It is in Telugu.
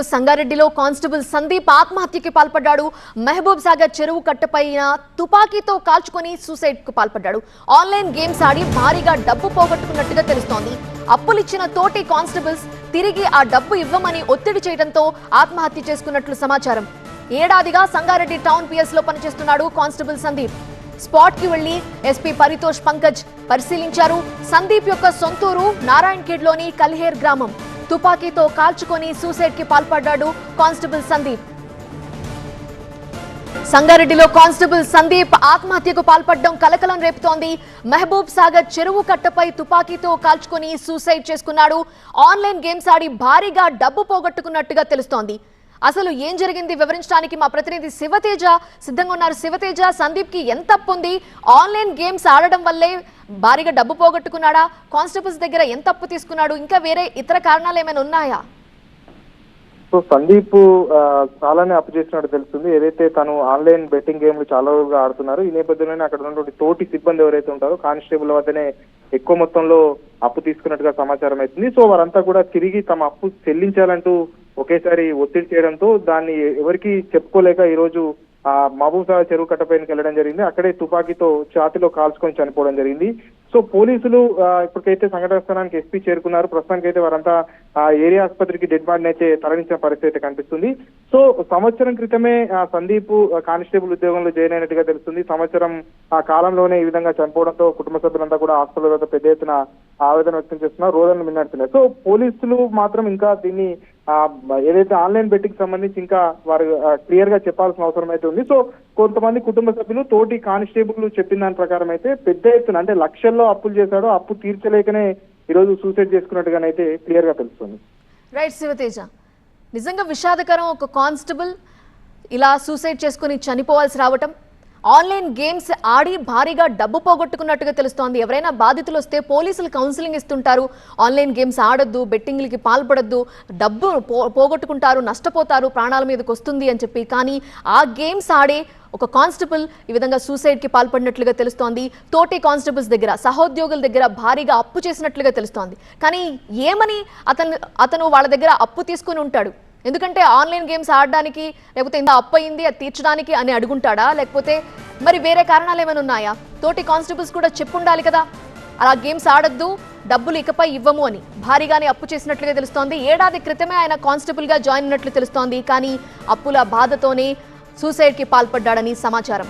న్యూస్ సంగారెడ్డిలో కానిస్టేబుల్ సందీప్ ఆత్మహత్యకి పాల్పడ్డాడు. మహబూబ్ సాగర్ చెరువు కట్టపైన తుపాకీతో కాల్చుకొని సూసైడ్కు పాల్పడ్డాడు. ఆన్లైన్ గేమ్స్ ఆడి భారీగా డబ్బు పోగొట్టుకున్నట్టుగా తెలుస్తోంది. అప్పులిచ్చిన తోటి కానిస్టేబుల్స్ తిరిగి ఆ డబ్బు ఇవ్వమని ఒత్తిడి చేయడంతో ఆత్మహత్య చేసుకున్నట్లు సమాచారం. ఏడాదిగా సంగారెడ్డి టౌన్ పిఎస్లో పనిచేస్తున్నాడు కానిస్టేబుల్ సందీప్. స్పాట్కి వెళ్ళి ఎస్పీ పరితోష్ పంకజ్ పరిశీలించారు. సందీప్ యొక్క సొంతూరు నారాయణ్లోని కల్హేర్ గ్రామం. తుపాకీతో కాల్చుకొని సూసైడ్కి పాల్పడ్డాడు కానిస్టేబుల్ సందీప్. సంగారెడ్డిలో కానిస్టేబుల్ సందీప్ ఆత్మహత్యకు పాల్పడడం కలకలం రేపుతోంది. మహబూబ్ సాగర్ చెరువు కట్టపై తుపాకీతో కాల్చుకొని సూసైడ్ చేసుకున్నాడు. ఆన్లైన్ గేమ్స్ ఆడి భారీగా డబ్బు పోగొట్టుకున్నట్టుగా తెలుస్తోంది. అసలు ఏం జరిగింది? వివరించడానికి మా ప్రతినిధి శివతేజ సిద్ధంగా ఉన్నారు. శివతేజ సందీప్కి ఎంత అప్పుంది ఆన్లైన్ గేమ్స్ ఆడడం వల్లే భారీగా డబ్బు పోగొట్టుకున్నాడా? కానిస్టేబుల్స్ దగ్గర ఎంత అప్పు తీసుకున్నాడు? ఇంకా వేరే ఇతర కారణాలు ఏమైనా ఉన్నాయా? సో సందీప్ చాలానే అప్పు చేసినట్టు తెలుస్తుంది. ఏదైతే తను ఆన్లైన్ బెట్టింగ్ గేమ్లు చాలా రోజులుగా ఆడుతున్నారు ఈ నేపథ్యంలోనే అక్కడ ఉన్నటువంటి తోటి సిబ్బంది ఎవరైతే ఉంటారో కానిస్టేబుల్ వద్దనే ఎక్కువ మొత్తంలో అప్పు తీసుకున్నట్టుగా సమాచారం అవుతుంది. సో వారంతా కూడా తిరిగి తమ అప్పు చెల్లించాలంటూ ఒకేసారి ఒత్తిడి చేయడంతో దాన్ని ఎవరికి చెప్పుకోలేక ఈ రోజు ఆ మహబూబ్ చెరువు కట్టపైనకి వెళ్ళడం జరిగింది. అక్కడే తుపాకీతో ఛాతిలో కాల్చుకొని చనిపోవడం జరిగింది. సో పోలీసులు ఇప్పటికైతే సంఘటన స్థానానికి ఎస్పీ చేరుకున్నారు. ప్రస్తుతానికి అయితే వారంతా ఆ ఏరియా ఆసుపత్రికి డెడ్ బాడీని అయితే తరలించిన పరిస్థితి అయితే కనిపిస్తుంది. సో సంవత్సరం క్రితమే సందీప్ కానిస్టేబుల్ ఉద్యోగంలో జాయిన్ అయినట్టుగా తెలుస్తుంది. సంవత్సరం ఆ కాలంలోనే ఈ విధంగా చనిపోవడంతో కుటుంబ సభ్యులంతా కూడా హాస్పిటల్ వద్ద పెద్ద ఎత్తున ఆవేదన వ్యక్తం చేస్తున్నారు. రోదనలు మిన్నడుతున్నాయి. సో పోలీసులు మాత్రం ఇంకా దీన్ని ఏదైతే ఆన్లైన్ బెట్టింగ్ సంబంధించి ఇంకా వారు క్లియర్గా చెప్పాల్సిన అవసరం అయితే ఉంది. సో కొంతమంది కుటుంబ సభ్యులు తోటి కానిస్టేబుల్ చెప్పిన దాని ప్రకారం అయితే పెద్ద ఎత్తున అంటే లక్షల్లో అప్పులు చేశాడో అప్పు తీర్చలేకనే ఈ రోజు సూసైడ్ చేసుకున్నట్టుగానైతే క్లియర్గా తెలుస్తుంది. రైట్ శివతేజ. నిజంగా విషాదకరం ఒక కానిస్టేబుల్ ఇలా సూసైడ్ చేసుకుని చనిపోవాల్సి రావటం ఆన్లైన్ గేమ్స్ ఆడి భారీగా డబ్బు పోగొట్టుకున్నట్టుగా తెలుస్తోంది. ఎవరైనా బాధితులు వస్తే పోలీసులు కౌన్సిలింగ్ ఇస్తుంటారు. ఆన్లైన్ గేమ్స్ ఆడొద్దు బెట్టింగ్లకి పాల్పడొద్దు డబ్బు పో పోగొట్టుకుంటారు నష్టపోతారు ప్రాణాల మీదకి వస్తుంది అని చెప్పి. కానీ ఆ గేమ్స్ ఆడే ఒక కానిస్టేబుల్ ఈ విధంగా సూసైడ్కి పాల్పడినట్లుగా తెలుస్తోంది. తోటి కానిస్టేబుల్స్ దగ్గర సహోద్యోగుల దగ్గర భారీగా అప్పు చేసినట్లుగా తెలుస్తోంది. కానీ ఏమని అతను అతను వాళ్ళ దగ్గర అప్పు తీసుకుని ఉంటాడు? ఎందుకంటే ఆన్లైన్ గేమ్స్ ఆడడానికి లేకపోతే ఇంత అప్పయింది అది తీర్చడానికి అని అడుగుంటాడా? లేకపోతే మరి వేరే కారణాలు ఏమైనా ఉన్నాయా? తోటి కానిస్టేబుల్స్ కూడా చెప్పుండాలి కదా. అలా గేమ్స్ ఆడొద్దు డబ్బులు ఇకపై ఇవ్వము అని. భారీగానే అప్పు చేసినట్లుగా తెలుస్తోంది. ఏడాది క్రితమే ఆయన కానిస్టేబుల్గా జాయిన్ అయినట్లు తెలుస్తోంది. కానీ అప్పుల బాధతోనే సూసైడ్కి పాల్పడ్డాడని సమాచారం.